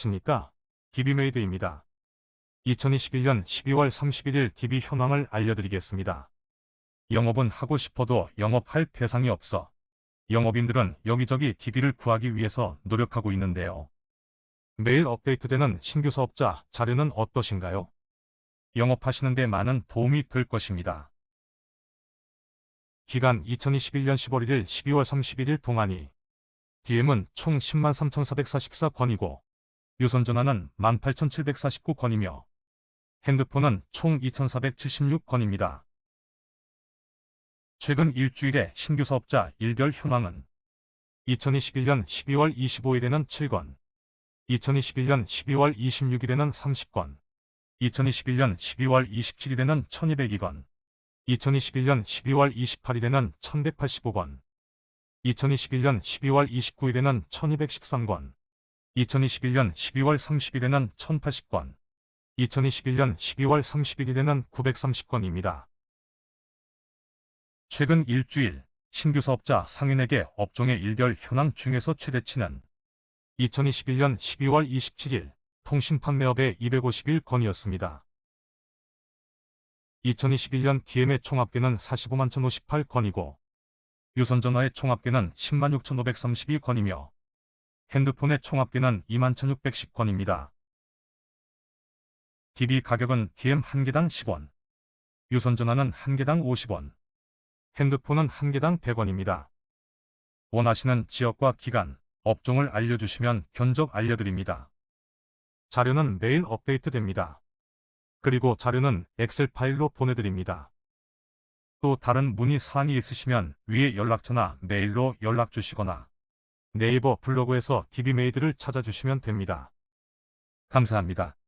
안녕하십니까? DB메이드입니다. 2021년 12월 31일 DB 현황을 알려드리겠습니다. 영업은 하고 싶어도 영업할 대상이 없어 영업인들은 여기저기 DB를 구하기 위해서 노력하고 있는데요. 매일 업데이트되는 신규 사업자 자료는 어떠신가요? 영업하시는 데 많은 도움이 될 것입니다. 기간 2021년 15일 12월 31일 동안이 DM은 총 10만 3,444건이고 유선전화는 18,749건이며 핸드폰은 총 2,476건입니다. 최근 일주일의 신규 사업자 일별 현황은 2021년 12월 25일에는 7건, 2021년 12월 26일에는 30건, 2021년 12월 27일에는 1202건, 2021년 12월 28일에는 1185건, 2021년 12월 29일에는 1213건, 2021년 12월 30일에는 1080건, 2021년 12월 31일에는 930건입니다. 최근 일주일 신규 사업자 상인에게 업종의 일별 현황 중에서 최대치는 2021년 12월 27일 통신 판매업의 251건이었습니다. 2021년 DM의 총합계는 45만 1058건이고 유선전화의 총합계는 10만 6532건이며 핸드폰의 총합계는 2만 1610건입니다. DB 가격은 DM 1개당 10원, 유선전화는 1개당 50원, 핸드폰은 1개당 100원입니다. 원하시는 지역과 기간, 업종을 알려주시면 견적 알려드립니다. 자료는 매일 업데이트됩니다. 그리고 자료는 엑셀 파일로 보내드립니다. 또 다른 문의 사항이 있으시면 위에 연락처나 메일로 연락 주시거나 네이버 블로그에서 DB메이드를 찾아주시면 됩니다. 감사합니다.